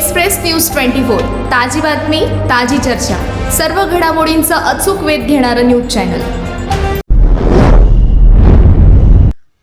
Express news twenty four ताजी बातमी ताजी चर्चा. सर्व घडामोडींचा अचूक वेध घेणारं न्यूज चॅनल.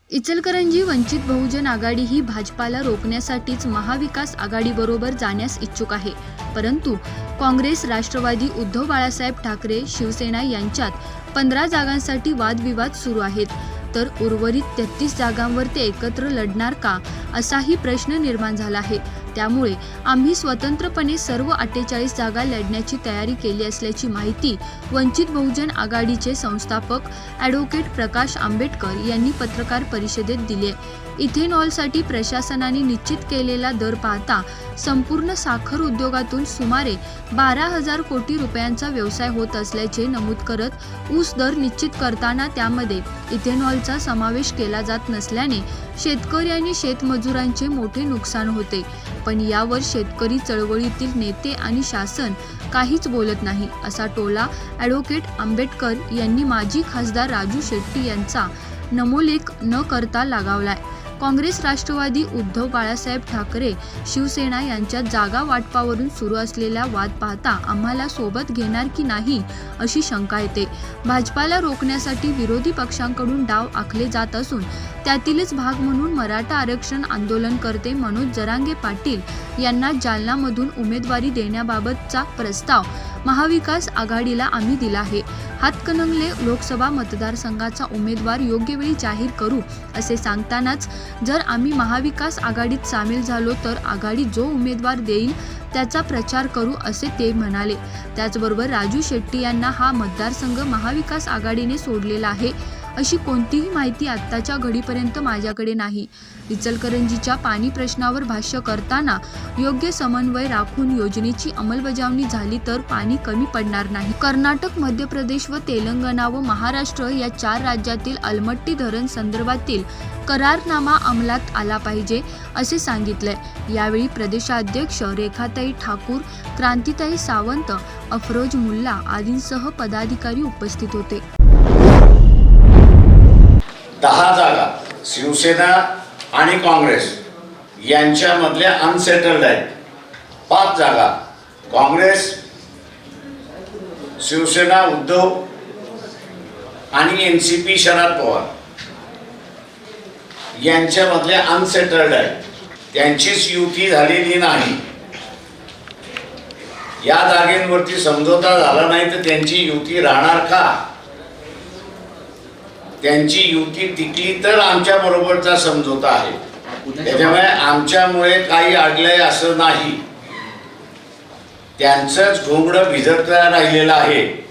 इचलकरंजी वंचित बहुजन आघाडी ही भाजपाला रोखण्यासाठीच महाविकास आघाडीबरोबर जाण्यास इच्छुक आहे. परंतु काँग्रेस राष्ट्रवादी उद्धव बाळासाहेब ठाकरे शिवसेना यांच्यात पंधरा जागांसाठी वादविवाद सुरू आहेत. तर उर्वरित तेहतीस जागांवर ते एकत्र लढणार का असाही प्रश्न निर्माण झाला आहे. त्यामुळे आम्ही स्वतंत्रपणे सर्व अठ्ठेचाळीस जागा लढण्याची तयारी केली असल्याची माहिती वंचित बहुजन आघाडीचे संस्थापक ॲडव्होकेट प्रकाश आंबेडकर यांनी पत्रकार परिषदेत दिले. इथेनॉलसाठी प्रशासनाने निश्चित केलेला दर पाहता संपूर्ण साखर उद्योगातून सुमारे बारा हजार कोटी रुपयांचा व्यवसाय होत असल्याचे नमूद करत ऊस दर निश्चित करताना त्यामध्ये इथेनॉलचा समावेश केला जात नसल्याने शेतकरी आणि शेतमजुरांचे मोठे नुकसान होते. पण यावर शेतकरी चळवळीतील नेते आणि शासन काहीच बोलत नाही असा टोला ॲडव्होकेट आंबेडकर यांनी माजी खासदार राजू शेट्टी यांचा नमोलेख न करता लगावलाय. काँग्रेस राष्ट्रवादी उद्धव बाळासाहेब ठाकरे शिवसेना यांच्या जागा वाटपावरून सुरू असलेला वाद पाहता आम्हाला सोबत घेणार की नाही अशी शंका येते. भाजपाला रोखण्यासाठी विरोधी पक्षांकडून डाव आखले जात असून त्यातीलच भाग म्हणून मराठा आरक्षण आंदोलनकर्ते मनोज जरांगे पाटील यांना जालनामधून उमेदवारी देण्याबाबतचा प्रस्ताव महाविकास आघाडीला आम्ही दिला आहे. हातकणंगले लोकसभा मतदारसंघाचा उमेदवार योग्य वेळी जाहीर करू असे सांगतानाच जर आम्ही महाविकास आघाडीत सामील झालो तर आघाडी जो उमेदवार देईल त्याचा प्रचार करू असे ते म्हणाले. त्याचबरोबर राजू शेट्टी यांना हा मतदारसंघ महाविकास आघाडीने सोडलेला आहे. अशी कोणतीही माहिती आत्ताच्या घडीपर्यंत माझ्याकडे नाही. इचलकरंजीच्या पाणी प्रश्नावर भाष्य करताना योग्य समन्वय राखून योजनेची अंमलबजावणी झाली तर पाणी कमी पडणार नाही. कर्नाटक मध्य प्रदेश व तेलंगणा व महाराष्ट्र या चार राज्यातील अलमट्टी धरण संदर्भातील करारनामा अंमलात आला पाहिजे असे सांगितले यावेळी प्रदेशाध्यक्ष रेखाताई ठाकूर क्रांतिताई सावंत अफरोज मुल्ला आदींसह पदाधिकारी उपस्थित होते. दहा जागा शिवसेना आणि काँग्रेस यांच्यामधल्या अनसेटल्ड आहेत. पाच जागा काँग्रेस शिवसेना उद्धव आणि N C P Sharad Pawar. यांच्यामधल्या unsettled आहेत. त्यांचीच युती झालेली नाही. या जागेंवरती समझोता झाला नाही तर त्यांची युती राहणार का? त्यांची युती टिकली तर आमच्या बरोबरचा समझोता आहे. त्याच्यामुळे आमच्यामुळे काही अडलंय असं नाही. त्यांचंच घोंगडं भिजत राहिलेलं आहे.